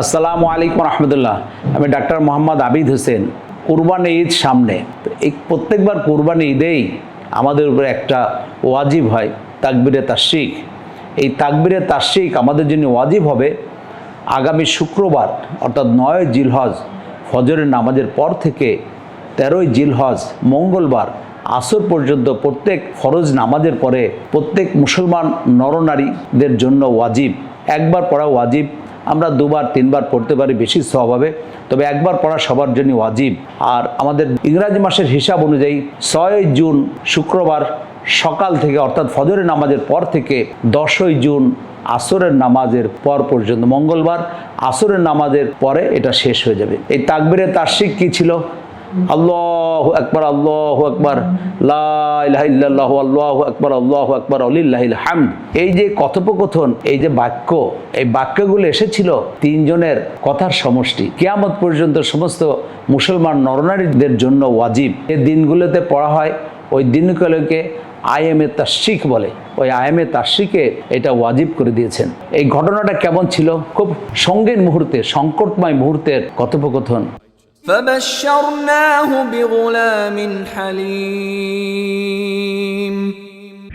আসসালামু আলাইকুম রহমতুল্লাহ। আমি ডাক্তার মোহাম্মদ আবিদ হোসেন। কুরবানি ঈদ সামনে। তো এই প্রত্যেকবার কুরবানি ঈদেই আমাদের উপরে একটা ওয়াজিব হয়, তাকবিরে তাশিক এই তাকবিরে তাশিক আমাদের জন্য ওয়াজিব হবে আগামী শুক্রবার, অর্থাৎ নয় জিলহজ, ফজরের নামাজের পর থেকে তেরোই জিলহজ, মঙ্গলবার, আসর পর্যন্ত প্রত্যেক ফরজ নামাজের পরে প্রত্যেক মুসলমান নরনারীদের জন্য ওয়াজিব। একবার পড়া ওয়াজিব। আমরা দুবার, তিনবার পড়তে পারি বেশি সব হবে। তবে একবার পড়া সবার জন্য ওয়াজিব। আর আমাদের ইংরাজি মাসের হিসাব অনুযায়ী ছয় জুন শুক্রবার সকাল থেকে, অর্থাৎ ফজরের নামাজের পর থেকে দশই জুন আসরের নামাজের পর পর্যন্ত মঙ্গলবার, আসরের নামাজের পরে এটা শেষ হয়ে যাবে। এই তাকবিরে তার্শিক কী ছিল? আল্লাহ আকবর আল্লাহ আকবর লাহ আল্লাহ আকবর আল্লাহ আকবর আলিল্লাহিল হামদ। এই যে কথোপকথন, এই যে বাক্য, এই বাক্যগুলো এসেছিল তিনজনের কথার সমষ্টি। কেয়ামত পর্যন্ত সমস্ত মুসলমান নরনারীদের জন্য ওয়াজিব। এই দিনগুলোতে পড়া হয়, ওই দিনগুলোকে আইএমএ তাস্বিক বলে। ওই আইএমএ তাস্বিকে এটা ওয়াজিব করে দিয়েছেন। এই ঘটনাটা কেমন ছিল? খুব সঙ্গীন মুহূর্তে, সংকটময় মুহূর্তের কথোপকথন।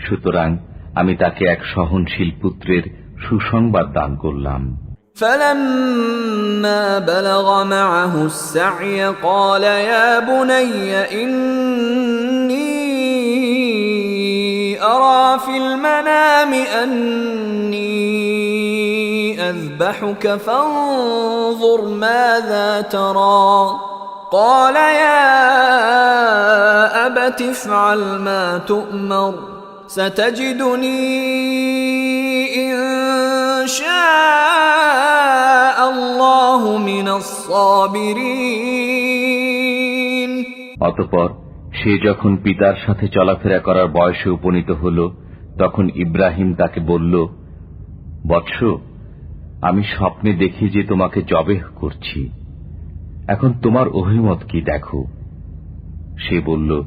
সুতরাং আমি তাকে এক সহনশীল পুত্রের সুসংবাদ দান করলাম فلما بلغ معه السعي قال يا بني إني أرى في المنام أني أذبحك فانظر ماذا ترى قال يا أبت افعل ما تؤمر ستجدني إن شاء الله من الصابرين অতপর সে যখন পিতার সাথে চলাফেরা করার বয়সে উপনীত হল তখন ইব্রাহিম তাকে বলল বৎস আমি স্বপ্নে দেখি যে তোমাকে জবেহ করছি। এখন তোমার অভিমত কি দেখো? সে বলল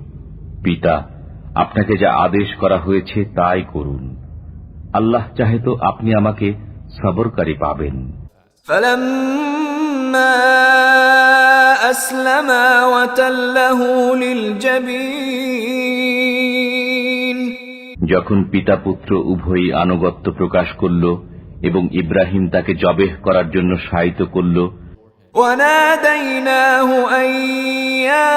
পিতা আপনাকে যা আদেশ করা হয়েছে তাই করুন। আল্লাহ চাহে তো আপনি আমাকে সবরকারী পাবেন। যখন পিতা পুত্র উভয়ই আনুগত্য প্রকাশ করল এবং ইব্রাহিম তাকে জবেহ করার জন্য সাহিত্য করল وناديناه أن يا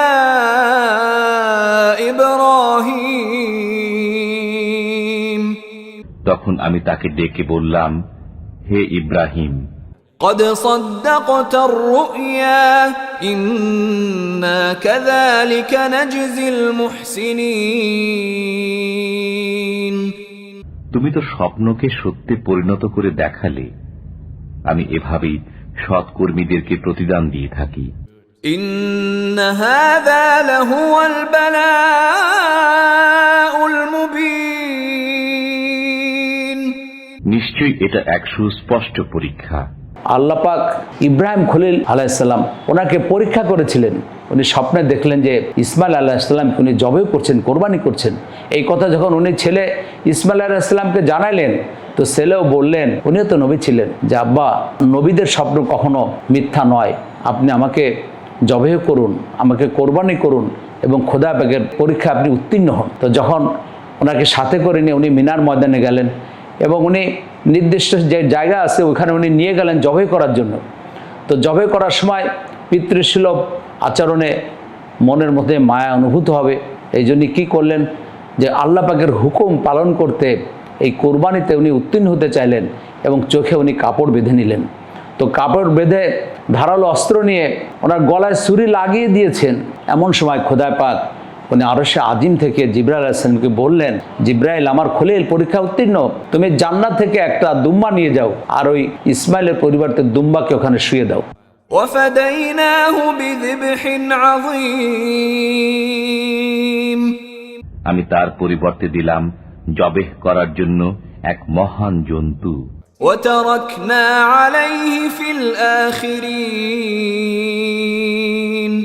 إبراهيم তখন আমি তাকে ডেকে বললাম হে ইব্রাহিম قد صدقت الرؤيا إنا كذلك نجزي المحسنين তুমি তো স্বপ্নকে সত্যে পরিণত করে দেখালে আমি এভাবেই সৎকর্মীদেরকে প্রতিদান দিয়ে থাকি। নিশ্চয়ই এটা এক সুস্পষ্ট পরীক্ষা। আল্লাপাক ইব্রাহিম খলিল আলাইসাল্লাম ওনাকে পরীক্ষা করেছিলেন। উনি স্বপ্নে দেখলেন যে ইসমাইল আলাহিসাল্লামকে উনি জবে করছেন কোরবানি করছেন। এই কথা যখন উনি ছেলে ইসমাইল আল্লাহ ইসলামকে জানাইলেন, তো ছেলেও বললেন, উনিও তো নবী ছিলেন। যে, আব্বা, নবীদের স্বপ্ন কখনো মিথ্যা নয়। আপনি আমাকে জবে করুন, আমাকে কোরবানি করুন এবং খোদা ব্যাগের পরীক্ষা আপনি উত্তীর্ণ হন। তো যখন ওনাকে সাথে করে নিয়ে উনি মিনার ময়দানে গেলেন এবং উনি নির্দিষ্ট যে জায়গা আছে, ওখানে উনি নিয়ে গেলেন জবে করার জন্য। তো জবে করার সময় পিতৃসুলভ আচরণে মনের মধ্যে মায়া অনুভূত হবে। এই জন্য কী করলেন? যে আল্লাহ পাকের হুকুম পালন করতে এই কোরবানিতে উনি উত্তীর্ণ হতে চাইলেন এবং চোখে উনি কাপড় বেঁধে নিলেন। তো কাপড় বেঁধে ধারালো অস্ত্র নিয়ে ওনার গলায় সুরি লাগিয়ে দিয়েছেন। এমন সময় খোদায় পাক উনি আরশে আজিম থেকে জিব্রাইল আসলামকে বললেন, জিব্রাইল, আমার খলিল পরীক্ষা উত্তীর্ণ। তুমি জান্নার থেকে একটা দুম্বা নিয়ে যাও আর ওই ইসমাইলের পরিবর্তে দুম্বাকে ওখানে শুয়ে দাও। আমি তার পরিবর্তে দিলাম জবেহ করার জন্য এক মহান জন্তু وتركنا عليه في الآخرين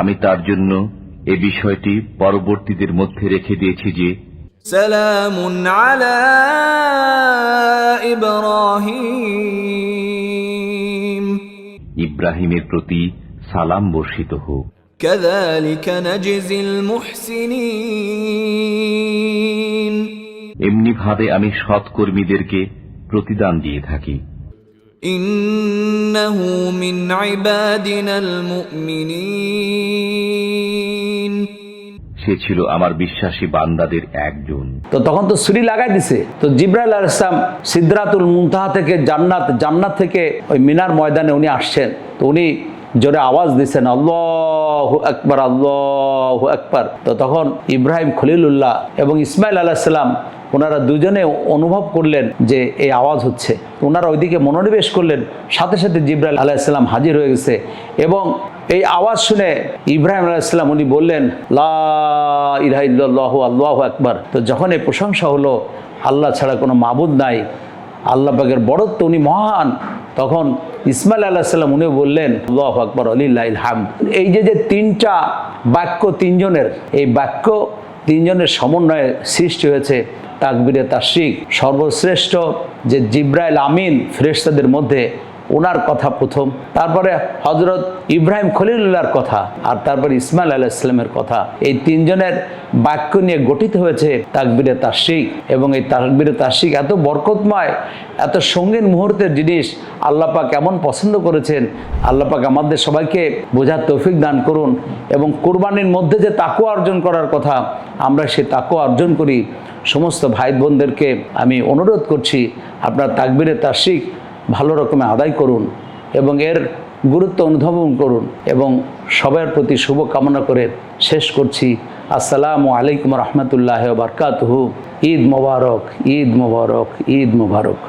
আমি তার জন্য এ বিষয়টি পরবর্তীদের মধ্যে রেখে দিয়েছি যে سلام على إبراهيم ইব্রাহিমের প্রতি সালাম বর্ষিত হোক। এমনি ভাবে আমি সৎকর্মীদেরকে প্রতিদান দিয়ে থাকি। ইন্নাহু মিন আইবাদিনাল মুমিনিন সে ছিল আমার বিশ্বাসী বান্দাদের একজন। তো তখন তো ছুরি লাগাই দিছে। তো জিব্রাইল আল ইসলাম সিদ্ধাতুল মুনতাহা থেকে জান্নাত জান্নাত থেকে ওই মিনার ময়দানে উনি আসছেন। তো উনি জোরে আওয়াজ দিচ্ছেন আল্লাহ আকবার আল্লাহ আকবার। তো তখন ইব্রাহিম খলিলুল্লাহ এবং ইসমাইল আলাহিসাল্লাম ওনারা দুজনে অনুভব করলেন যে এই আওয়াজ হচ্ছে। ওনারা ওইদিকে মনোনিবেশ করলেন। সাথে সাথে জিব্রাইল আলাহিসাল্লাম হাজির হয়ে গেছে এবং এই আওয়াজ শুনে ইব্রাহিম আলাইসাল্লাম উনি বললেন, লা আল্লাহু আকবার। তো যখন এই প্রশংসা হলো, আল্লাহ ছাড়া কোনো মাবুদ নাই। আল্লাহ পাকের বড়ত্ব উনি মহান। তখন ইসমাইল আল্লাহ সাল্লাম উনি বললেন, আল্লাহ আকবর আলিল্লাহ হাম এই যে যে তিনটা বাক্য তিনজনের, এই বাক্য তিনজনের সমন্বয়ে সৃষ্টি হয়েছে, তাকবিরে তাশরিক। সর্বশ্রেষ্ঠ যে জিব্রাইল আমিন ফেরেশতাদের মধ্যে ওনার কথা প্রথম, তারপরে হজরত ইব্রাহিম খলিলুল্লাহর কথা, আর তারপরে ইসমাইল আলাহ ইসলামের কথা। এই তিনজনের বাক্য নিয়ে গঠিত হয়েছে তাকবিরে তাসিক এবং এই তাকবিরে তাসিক এত বরকতময়, এত সঙ্গীন মুহূর্তের জিনিস আল্লাপাক এমন পছন্দ করেছেন। আল্লাপাক আমাদের সবাইকে বোঝার তৌফিক দান করুন, এবং কোরবানির মধ্যে যে তাকু অর্জন করার কথা, আমরা সে তাকু অর্জন করি। সমস্ত ভাই বোনদেরকে আমি অনুরোধ করছি, আপনার তাকবিরে তাশিক ভালো রকমে আদায় করুন এবং এর গুরুত্ব অনুধাবন করুন এবং সবার প্রতি শুভকামনা করে শেষ করছি। আসসালামু আলাইকুম রহমতুল্লাহ বারকাতহু। ঈদ মোবারক ঈদ মোবারক ঈদ মোবারক।